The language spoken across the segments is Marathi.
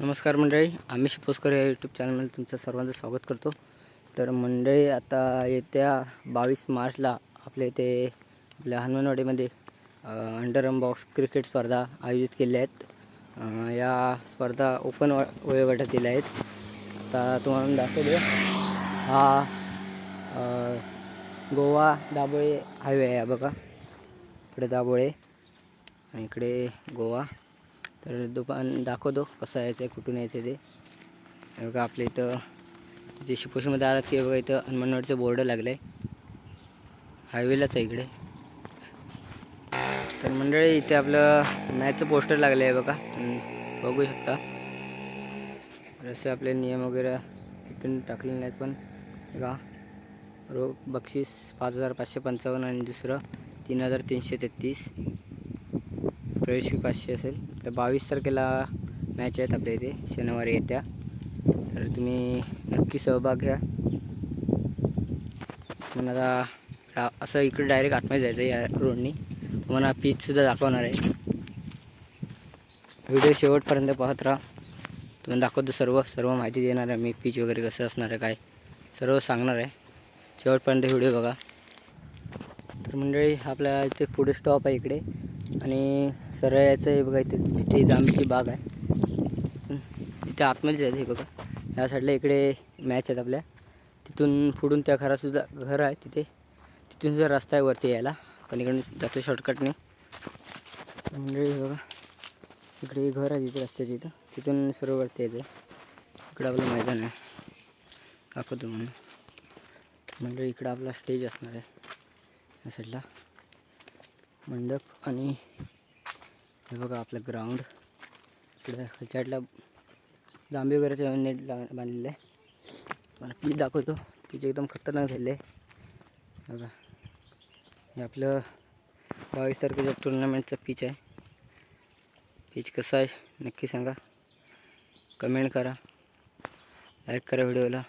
नमस्कार मंडळी आम्ही शिपोसकर या यूट्यूब चॅनलमध्ये तुमचं सर्वांचं स्वागत करतो. तर मंडळी आता येत्या बावीस मार्चला आपल्या इथे आपल्या हनुमानवाडीमध्ये अंडर बॉक्स क्रिकेट स्पर्धा आयोजित केल्या आहेत. या स्पर्धा ओपन व वयोगटातील आहेत. आता तुम्हाला दाखवतो. हा गोवा दाबोळे हायवे आहे बघा. इकडे दाबोळे आणि इकडे गोवा. तर दुकान दाखवतो कसं यायचं आहे कुठून यायचं आहे ते बघा आपल्या इथं जे शिपोशीमध्ये आलात की बघा इथं हनुमानवाडीचं बोर्ड लागलं आहे हायवेलाच आहे इकडे. तर मंडळी इथे आपलं मॅचचं पोस्टर लागलं आहे बघा बघू शकता. जसे असे आपले नियम वगैरे इथून टाकलेले नाहीत पण बघा. रो बक्षीस पाच हजार पाचशे पंचावन्न आणि दुसरं तीन हजार तीनशे तेहतीस. प्रवेश फी पाचशे असेल. तर बावीस तारखेला मॅच आहेत आपल्या इथे. शनिवारी येत्या. तर तुम्ही नक्की सहभाग घ्या. पण आता रा- असं इकडे डायरेक्ट आतमध्ये जायचं आहे या रोडनी तुम्हाला पीचसुद्धा दाखवणार आहे. व्हिडिओ शेवटपर्यंत पाहत राहा. तुम्ही दाखवतो सर्व. सर्व माहिती देणार आहे मी. पीच वगैरे कसं असणार आहे काय? सर्व सांगणार आहे. शेवटपर्यंत व्हिडिओ बघा. तर मंडळी आपल्या इथे पुढे स्टॉप आहे इकडे. आणि सरळ यायचं आहे बघा इथे इथे जांभीची बाग आहे. इथे आतमध्ये जायचं हे बघा. या साईडला इकडे मॅच आहेत आपल्या. तिथून पुढून त्या घरासुद्धा घर आहे तिथे. तिथून सुद्धा रस्ता आहे वरती यायला. पण इकडून जातो शॉर्टकटने मंडळी म्हणजे हे बघा इकडे घर आहे तिथे रस्त्याच्या इथं. तिथून सर्व वरती यायचं इकडं आपलं मैदान आहे. दाखवतो म्हणून. मंडळी इकडं आपला स्टेज असणार आहे. या साईडला मंडप आणि हे बघा आपलं ग्राउंड इकडे खालच्या साईडला वगैरेचे नेट बांधलेलं आहे. मला पीच दाखवतो. पीच एकदम खतरनाक झालेलं आहे. बघा. हे आपलं बावीस तारखेच्या टुर्नामेंटचं पीच आहे. पीच कसं आहे नक्की सांगा. कमेंट करा. लाईक करा व्हिडिओला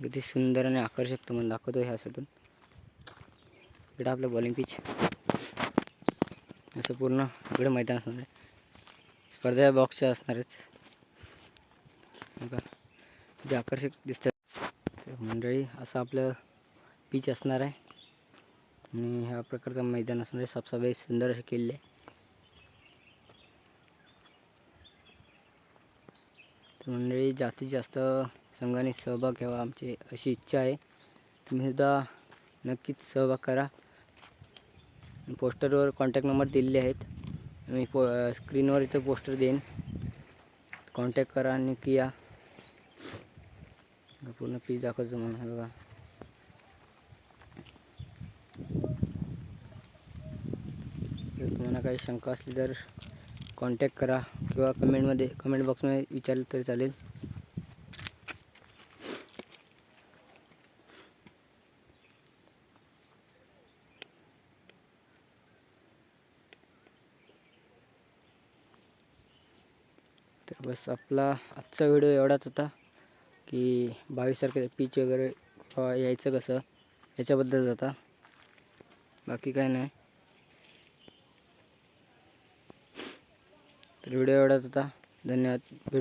अगदी सुंदर आणि आकर्षक तुम्हाला दाखवतो ह्यासाठी इकडं आपलं बॉलिंग पिच असं पूर्ण इकडं मैदान असणार आहे. स्पर्धा बॉक्सच्या असणारच बघा. जे आकर्षक दिसतं तर मंडळी असं आपलं पिच असणार आहे. आणि ह्या प्रकारचं मैदान असणार आहे. साफसफाई सुंदर असे केलेले आहे. तर मंडळी जास्तीत जास्त संघाने सहभाग घ्यावा आमची अशी इच्छा आहे. तुम्हीसुद्धा नक्कीच सहभाग करा. पोस्टरवर कॉन्टॅक्ट नंबर दिलेले आहेत. मी पो स्क्रीनवर इथं पोस्टर देईन. कॉन्टॅक्ट करा आणि किया. पूर्ण पीस दाखवतो मला बघा. जर तुम्हाला काही शंका असली तर कॉन्टॅक्ट करा किंवा कमेंटमध्ये कमेंट बॉक्समध्ये विचारलं तरी चालेल. तर बस आपला आजचा व्हिडिओ एवढाच होता की बावीस तारखेचं पीच वगैरे यायचं कसं याच्याबद्दल होता. बाकी काय नाही. तर व्हिडिओ एवढाच होता. धन्यवाद. भेट